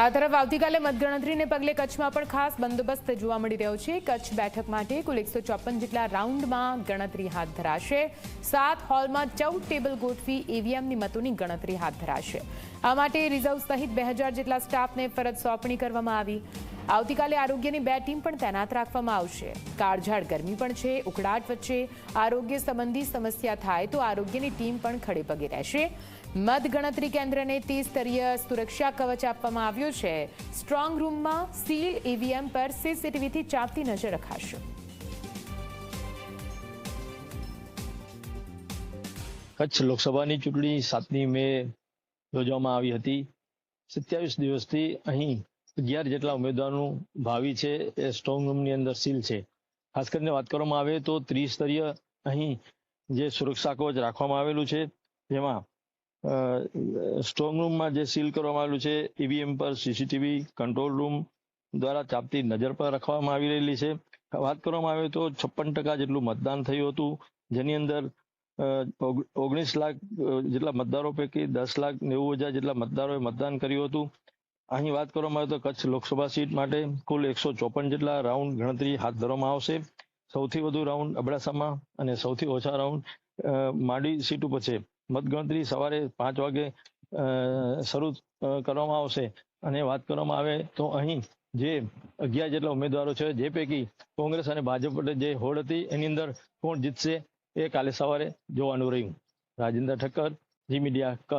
આ તરફ આવતીકાલે મતગણતરીને પગલે કચ્છમાં પણ ખાસ બંદોબસ્ત જોવા મળી રહ્યો છે. કચ્છ બેઠક માટે કુલ એકસો જેટલા રાઉન્ડમાં ગણતરી હાથ ધરાશે. સાત હોલમાં ચૌદ ટેબલ ગોઠવી ઈવીએમની મતોની ગણતરી હાથ ધરાશે. આ માટે રિઝર્વ સહિત બે જેટલા સ્ટાફને ફરજ સોંપણી કરવામાં આવી. આવતીકાલે આરોગ્યની બે ટીમ પણ તૈનાત રાખવામાં આવશે. કાળઝાળ ગરમી પણ છે, ઉકળાટ વચ્ચે આરોગ્ય સંબંધી સમસ્યા થાય તો આરોગ્યની ટીમ પણ ખડે પગે રહેશે. મતગણતરી કેન્દ્રને ત્રિસ્તરીય સુરક્ષા કવચ આપવામાં આવ્યું છે. સ્ટ્રોંગ રૂમમાં સીલ ઈવીએમ પર સીસીટીવીથી ચાંપતી નજર રખાશે. કચ્છ લોકસભાની ચૂંટણી સાતમી મે યોજવામાં આવી હતી. સત્યાવીસ દિવસથી અહીં અગિયાર જેટલા ઉમેદવારોનું ભાવિ છે એ સ્ટ્રોંગ રૂમની અંદર સીલ છે. ખાસ કરીને વાત કરવામાં આવે તો ત્રિસ્તરીય અહીં જે સુરક્ષા કવચ રાખવામાં આવેલું છે, જેમાં સ્ટ્રોંગ રૂમમાં જે સીલ કરવામાં આવેલું છે ઈવીએમ પર સીસીટીવી કંટ્રોલ રૂમ દ્વારા ચાપતી નજર પર રાખવામાં આવી રહેલી છે. વાત કરવામાં આવે તો છપ્પન ટકા જેટલું મતદાન થયું હતું, જેની અંદર ઓગણીસ લાખ જેટલા મતદારો પૈકી દસ લાખ નેવું હજાર જેટલા મતદારોએ મતદાન કર્યું હતું. અહીં વાત કરવામાં આવે તો કચ્છ લોકસભા સીટ માટે કુલ એકસો ચોપન જેટલા રાઉન્ડ ગણતરી હાથ ધરવામાં આવશે. સૌથી વધુ રાઉન્ડ અબડાસામાં અને સૌથી ઓછા રાઉન્ડ માંડવી સીટ ઉપર છે. મતગણતરી સવારે પાંચ વાગે શરૂ કરવામાં આવશે. અને વાત કરવામાં આવે તો અહીં જે અગિયાર જેટલા ઉમેદવારો છે, જે પૈકી કોંગ્રેસ અને ભાજપ વચ્ચે જે હોડ હતી, એની અંદર કોણ જીતશે એ કાલે સવારે જોવાનું રહ્યું. રાજેન્દ્ર ઠક્કર, જી મીડિયા